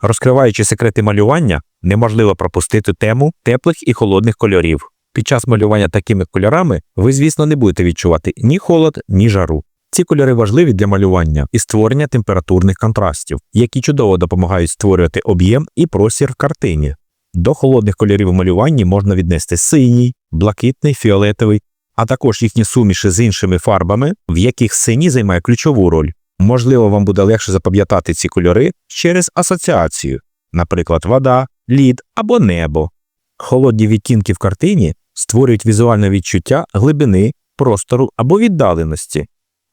Розкриваючи секрети малювання, неможливо пропустити тему теплих і холодних кольорів. Під час малювання такими кольорами ви, звісно, не будете відчувати ні холод, ні жару. Ці кольори важливі для малювання і створення температурних контрастів, які чудово допомагають створювати об'єм і простір в картині. До холодних кольорів у малюванні можна віднести синій, блакитний, фіолетовий, а також їхні суміші з іншими фарбами, в яких синій займає ключову роль. Можливо, вам буде легше запам'ятати ці кольори через асоціацію, наприклад, вода, лід або небо. Холодні відтінки в картині створюють візуальне відчуття глибини, простору або віддаленості.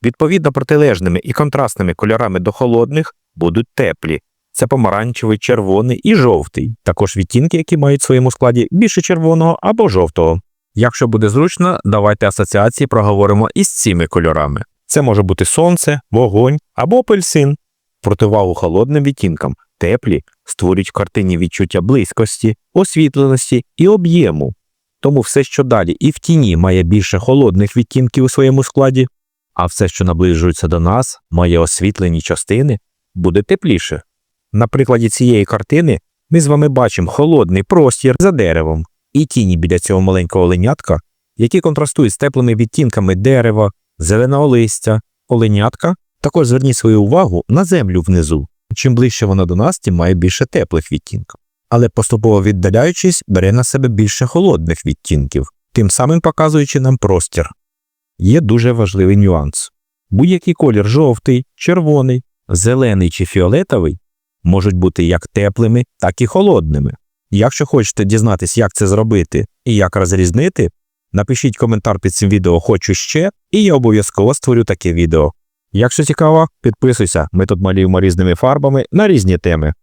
Відповідно протилежними і контрастними кольорами до холодних будуть теплі. Це помаранчевий, червоний і жовтий. Також відтінки, які мають в своєму складі більше червоного або жовтого. Якщо буде зручно, давайте асоціації проговоримо із цими кольорами. Це може бути сонце, вогонь або апельсин. Противагу холодним відтінкам теплі створюють в картині відчуття близькості, освітленості і об'єму. Тому все, що далі і в тіні має більше холодних відтінків у своєму складі, а все, що наближується до нас, має освітлені частини, буде тепліше. На прикладі цієї картини ми з вами бачимо холодний простір за деревом і тіні біля цього маленького оленятка, які контрастують з теплими відтінками дерева, зеленого листя, оленятка. Також зверніть свою увагу на землю внизу. Чим ближче вона до нас, тим має більше теплих відтінків. Але поступово віддаляючись, бере на себе більше холодних відтінків, тим самим показуючи нам простір. Є дуже важливий нюанс. Будь-який колір жовтий, червоний, зелений чи фіолетовий можуть бути як теплими, так і холодними. Якщо хочете дізнатися, як це зробити і як розрізнити, напишіть коментар під цим відео Хочу ще, і я обов'язково створю таке відео. Якщо цікаво, підписуйся, ми тут малюємо різними фарбами на різні теми.